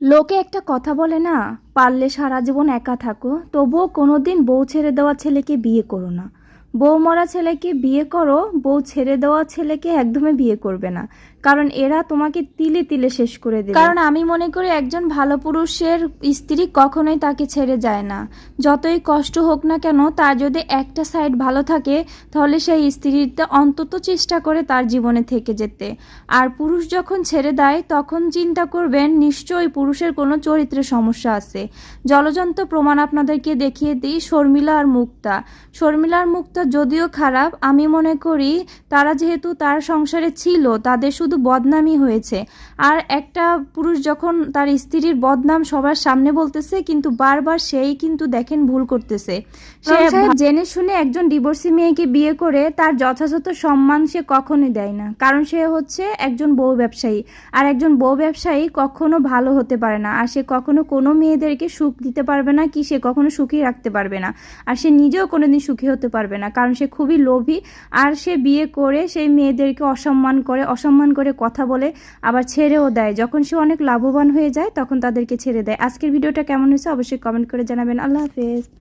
লোকে একটা কথা বলে না, পারলে সারা জীবন একা থাকো, তবুও কোনো দিন বউ ছেড়ে দেওয়া ছেলেকে বিয়ে করো না। বউ মরা ছেলেকে বিয়ে করো, বউ ছেড়ে দেওয়া ছেলেকে একদমই বিয়ে করবে না। কারণ এরা তোমাকে তিলে তিলে শেষ করে দেবে। কারণ আমি মনে করি একজন ভালো পুরুষের স্ত্রী কখনোই তাকে ছেড়ে যায় না। যতই কষ্ট হোক না কেন, তার যদি একটা সাইড ভালো থাকে, তাহলে সেই স্ত্রীটা অন্তত চেষ্টা করে তার জীবনে থেকে যেতে। আর পুরুষ যখন ছেড়ে দেয়, তখন চিন্তা করবেন, নিশ্চয়ই পুরুষের কোনো চরিত্রের সমস্যা আছে। জলজন্ত প্রমাণ আপনাদেরকে দেখিয়ে দিই শর্মিলা আর মুক্তা। শর্মিলা আর মুক্তা যদিও খারাপ, আমি মনে করি তারা যেহেতু তার সংসারে ছিল, তাদের শুধু বদনামই হয়েছে। আর একটা পুরুষ যখন তার স্ত্রীর বদনাম সবার সামনে বলতেছে কিন্তু বারবার সেই কিন্তু দেখেন ভুল করতেছে। সে জেনে শুনে একজন ডিভোর্সি মেয়েকে বিয়ে করে তার যথাযথ সম্মান সে কখনোই দেয় না। কারণ সে হচ্ছে একজন বউ ব্যবসায়ী। আর একজন বউ ব্যবসায়ী কখনো ভালো হতে পারে না। আর সে কখনো কোনো মেয়েদেরকে সুখ দিতে পারবে না কি সে কখনো সুখী রাখতে পারবে না। আর সে নিজেও কোনোদিন সুখী হতে পারবে না। কারণ সে খুবই লোভী। আর সে বিয়ে করে সেই মেয়েদেরকে অসম্মান করে অসম্মান করে কথা বলে, আবার ছেড়েও দেয়। যখন সে অনেক লাভবান হয়ে যায়, তখন তাদেরকে ছেড়ে দেয়। আজকের ভিডিওটা কেমন হয়েছে অবশ্যই কমেন্ট করে জানাবেন। আল্লাহ হাফেজ।